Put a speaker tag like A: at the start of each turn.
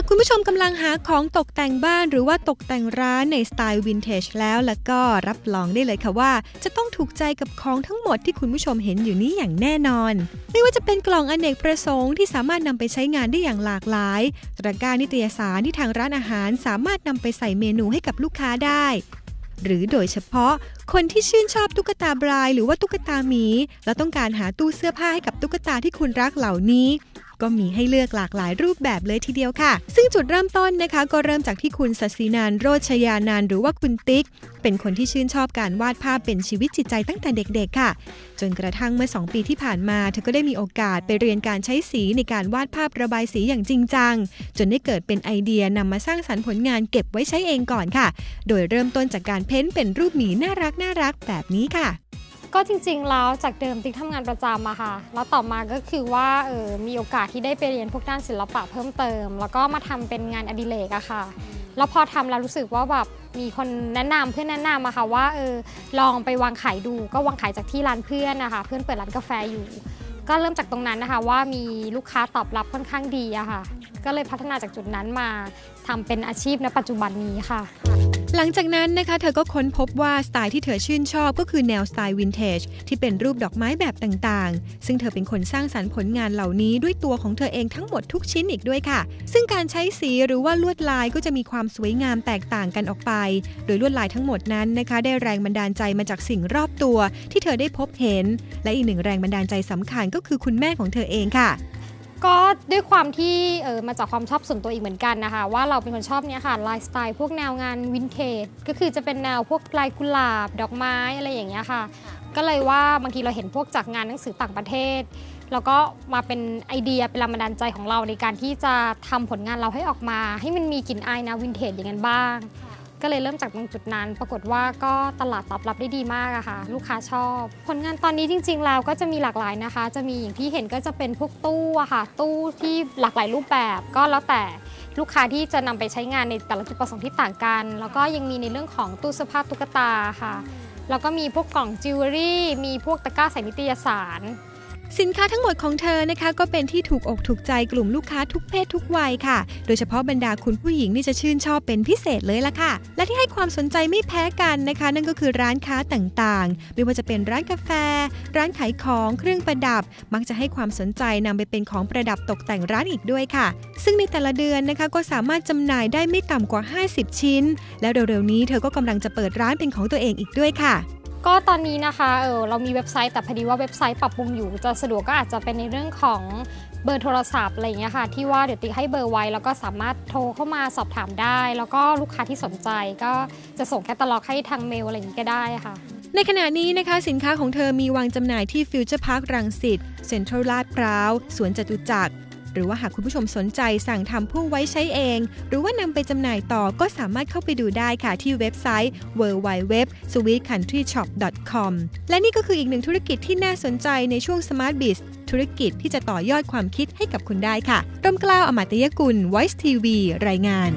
A: ากคุณผู้ชมกำลังหาของตกแต่งบ้านหรือว่าตกแต่งร้านในสไตล์วินเทจแล้วแล้วก็รับรองได้เลยค่ะว่า จะต้องถูกใจกับของทั้งหมดที่คุณผู้ชมเห็นอยู่นี้อย่างแน่นอน ไม่ว่าจะเป็นกล่องอเนกประสงค์ที่สามารถนำไปใช้งานได้อย่างหลากหลายตะกร้านิตยสารที่ทางร้านอาหาร สามารถนำไปใส่เมนูให้กับลูกค้าได้ หรือโดยเฉพาะ คนที่ชื่นชอบตุ๊กตาบราย หรือว่าตุ๊กตาหมี แล้วต้องการหาตู้เสื้อผ้าให้กับตุ๊กตาที่คุณรักเหล่านี้ ก็มีให้เลือกหลากหลายรูปแบบเลยทีเดียวค่ะ ซึ่งจุดเริ่มต้นนะคะ ก็เริ่มจากที่คุณศศินานโรชยานานหรือว่าคุณติ๊ก เป็นคนที่ชื่นชอบการวาดภาพเป็นชีวิตจิตใจตั้งแต่เด็กๆค่ะ จนกระทั่งเมื่อ 2 ปีที่ผ่านมา เธอก็ได้มีโอกาสไปเรียนการใช้สีในการวาดภาพระบายสีอย่างจริงจัง จนได้เกิดเป็นไอเดียนำมาสร้างสรรค์ผลงานเก็บไว้ใช้เองก่อนค่ะ โดยเริ่มต้นจากการเพ้นท์เป็นรูปหมีน่ารักน่ารักแบบนี้ค่ะ
B: ก็จริงๆแล้วจากเดิมติ๊กทำงานประจำอะค่ะ แล้วต่อมาก็คือว่าเออมีโอกาสที่ได้ไปเรียนพวกด้านศิลปะเพิ่มเติม แล้วก็มาทำเป็นงานอดิเรกอะค่ะ แล้วพอทำแล้วรู้สึกว่าแบบมีคนแนะนำเพื่อนแนะนำอะค่ะว่าเออลองไปวางขายดู ก็วางขายจากที่ร้านเพื่อนนะคะ เพื่อนเปิดร้านกาแฟอยู่ ก็เริ่มจากตรงนั้นนะคะว่ามีลูกค้าตอบรับค่อนข้างดีอะค่ะ ก็เลยพัฒนาจากจุดนั้นมาทำเป็นอาชีพในปัจจุบันนี้ค่ะ
A: หลังจากนั้นนะคะ เธอก็ค้นพบว่าสไตล์ที่เธอชื่นชอบก็คือแนวสไตล์วินเทจที่เป็นรูปดอกไม้แบบต่างๆ ซึ่งเธอเป็นคนสร้างสรรค์ผลงานเหล่านี้ด้วยตัวของเธอเองทั้งหมดทุกชิ้นอีกด้วยค่ะ ซึ่งการใช้สีหรือว่าลวดลายก็จะมีความสวยงามแตกต่างกันออกไป โดยลวดลายทั้งหมดนั้นนะคะ ได้แรงบันดาลใจมาจากสิ่งรอบตัว ที่เธอได้พบเห็น และอีกหนึ่งแรงบันดาลใจสำคัญก็คือคุณแม่ของเธอเองค่ะ
B: ก็ด้วยความที่เออมาจากความชอบส่วนตัวอีกเหมือนกันนะคะ ว่าเราเป็นคนชอบเนี้ยค่ะไลฟ์สไตล์พวกแนวงานวินเทจก็คือจะเป็นแนวพวกลายกุหลาบ ดอกไม้อะไรอย่างเงี้ยค่ะ ก็เลยว่าบางทีเราเห็นพวกจากงานหนังสือต่างประเทศแล้วก็มาเป็นไอเดียเป็นแรงบันดาลใจของเราในการที่จะทำผลงานเราให้ออกมา ให้มันมีกลิ่นอายแนววินเทจอย่างนั้นบ้าง ก็เลยเริ่มจากตรงจุดนั้น ปรากฏว่าก็ตลาดตอบรับได้ดีมากอะค่ะ ลูกค้าชอบ ผลงานตอนนี้จริงๆแล้วก็จะมีหลากหลายนะคะ จะมีอย่างที่เห็นก็จะเป็นพวกตู้อะค่ะ ตู้ที่หลากหลายรูปแบบก็แล้วแต่ลูกค้าที่จะนำไปใช้งานในแต่ละจุดประสงค์ที่ต่างกัน แล้วก็ยังมีในเรื่องของตู้เสื้อผ้าตุ๊กตาค่ะ แล้วก็มีพวกกล่องจิวเวลรี่ มีพวกตะกร้าใส่นิตยสาร
A: สินค้าทั้งหมดของเธอนะคะก็เป็นที่ถูกอกถูกใจกลุ่มลูกค้าทุกเพศทุกวัยค่ะ โดยเฉพาะบรรดาคุณผู้หญิงนี่จะชื่นชอบเป็นพิเศษเลยล่ะค่ะ และที่ให้ความสนใจไม่แพ้กันนะคะ นั่นก็คือร้านค้าต่างๆ ไม่ว่าจะเป็นร้านกาแฟ ร้านขายของเครื่องประดับ มักจะให้ความสนใจนำไปเป็นของประดับตกแต่งร้านอีกด้วยค่ะ ซึ่งในแต่ละเดือนนะคะก็สามารถจำหน่ายได้ไม่ต่ำกว่า 50 ชิ้น แล้วเร็วๆนี้เธอก็กำลังจะเปิดร้านเป็นของตัวเองอีกด้วยค่ะ
B: ก็ตอนนี้นะคะเออเรามีเว็บไซต์แต่พอดีว่าเว็บไซต์ปรับปรุงอยู่ จะสะดวกก็อาจจะเป็นในเรื่องของเบอร์โทรศัพท์อะไรอย่างเงี้ยค่ะที่ว่าเดี๋ยวติ๊กให้เบอร์ไว้ แล้วก็สามารถโทรเข้ามาสอบถามได้ แล้วก็ลูกค้าที่สนใจก็จะส่งแคตตาล็อกให้ทางเมลอะไรอย่างงี้ก็ได้ค่ะ
A: ในขณะนี้นะคะสินค้าของเธอมีวางจำหน่ายที่ฟิวเจอร์พาร์ครังสิตเซ็นทรัลลาดพร้าวสวนจตุจักร หรือว่าหากคุณผู้ชมสนใจสั่งทำผู้ไว้ใช้เอง หรือว่านำไปจำหน่ายต่อก็สามารถเข้าไปดูได้ค่ะที่เว็บไซต์ www.sweetcountryshop.com และนี่ก็คืออีกหนึ่งธุรกิจที่น่าสนใจในช่วง Smart Biz ธุรกิจที่จะต่อยอดความคิดให้กับคุณได้ค่ะร่มกล้าวอมตยกุล Voice TV รายงาน